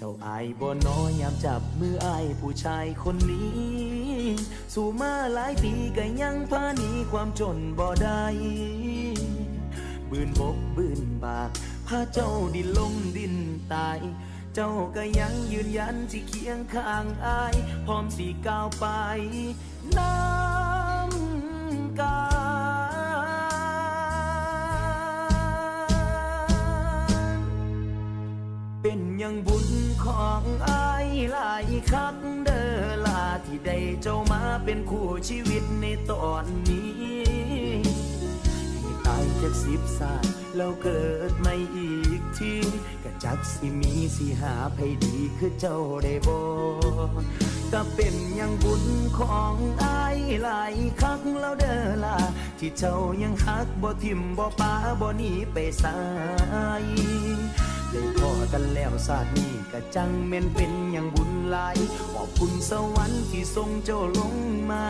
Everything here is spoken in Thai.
เจ้าอายบ่น้อยยามจับมืออายผู้ชายคนนี้ สู่มาหลายปีก็ยังพาหนีความจนบ่ได้บืนบกบืนบากพาเจ้าดินลมดินตาย เจ้าก็ยังยืนยันสิเคียงข้างอาย พร้อมสิก้าวไปน้ำ เป็นยังบุญของอายหลายครั้งเด้อลาที่ได้เจ้ามาเป็นคู่ชีวิตในตอนนี้ให้ตายจากสิบศาสตร์แล้วเกิดไม่อีกทีก็จักสิมีสิหาไผดีคือเจ้าได้บ่ก็เป็นยังบุญของอายหลายครั้งแล้วเด้อล่ะที่เจ้ายังหักบ่ทิมบ่ปาบ่หนีไปสาย ได้พอกันแล้วศาสตร์นี้ก็จังแม่นเป็นอย่างบุญหลาย ขอบคุณสวรรค์ที่ทรงเจ้าลงมา